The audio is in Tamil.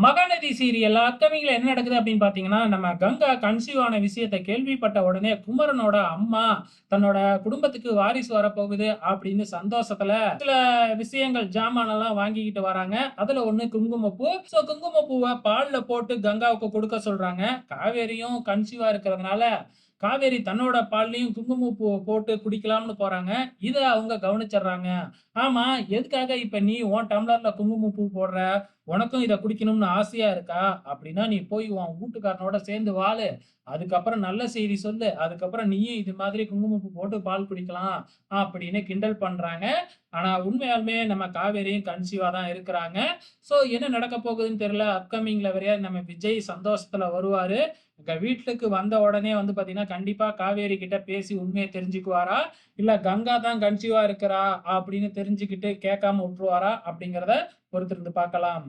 மகாநதி சீரியல் அப்கமிங்ல என்ன நடக்குது அப்படின்னு பாத்தீங்கன்னா நம்ம கங்கா கன்சீவ் ஆன விஷயத்த கேள்விப்பட்ட உடனே குமரனோட அம்மா தன்னோட குடும்பத்துக்கு வாரிசு வரப்போகுது அப்படின்னு சந்தோஷத்துல சில விஷயங்கள் ஜாமான் எல்லாம் வாங்கிக்கிட்டு வராங்க. அதுல ஒண்ணு குங்குமப்பூ. சோ குங்குமப்பூவை பால்ல போட்டு கங்காவுக்கு கொடுக்க சொல்றாங்க. காவேரியும் கன்சீவா இருக்கிறதுனால காவேரி தன்னோட பால்லையும் குங்குமப்பூ போட்டு குடிக்கலாம்னு போறாங்க. இதை அவங்க கவனிச்சிடுறாங்க. ஆமா எதுக்காக இப்ப நீ உன் டம்ளர்ல குங்குமப்பூ போடுற? உனக்கும் இதை குடிக்கணும்னு ஆசையா இருக்கா? அப்படின்னா நீ போய் உன் வீட்டுக்காரனோட சேர்ந்து வாழு. அதுக்கப்புறம் நல்ல செய்தி சொல்லு. அதுக்கப்புறம் நீயும் இது மாதிரி குங்குமப்பூ போட்டு பால் குடிக்கலாம். அப்படின்னு கிண்டல் பண்றாங்க. ஆனா உண்மையாலுமே நம்ம காவேரியும் கன்சீவா தான் இருக்கிறாங்க. சோ என்ன நடக்க போகுதுன்னு தெரியல. அப்கமிங்ல வரையா நம்ம விஜய் சந்தோஷத்துல வருவாரு. எங்க வீட்டுக்கு வந்த உடனே வந்து பாத்தீங்கன்னா கண்டிப்பா காவேரி கிட்ட பேசி உண்மையை தெரிஞ்சுக்குவாரா? இல்ல கங்கா தான் கன்சீவா இருக்கிறா? அப்படின்னு தெரிஞ்சுக்கிட்டு கேட்காம விட்டுருவாரா? அப்படிங்கிறத பொறுத்திருந்து பார்க்கலாம்.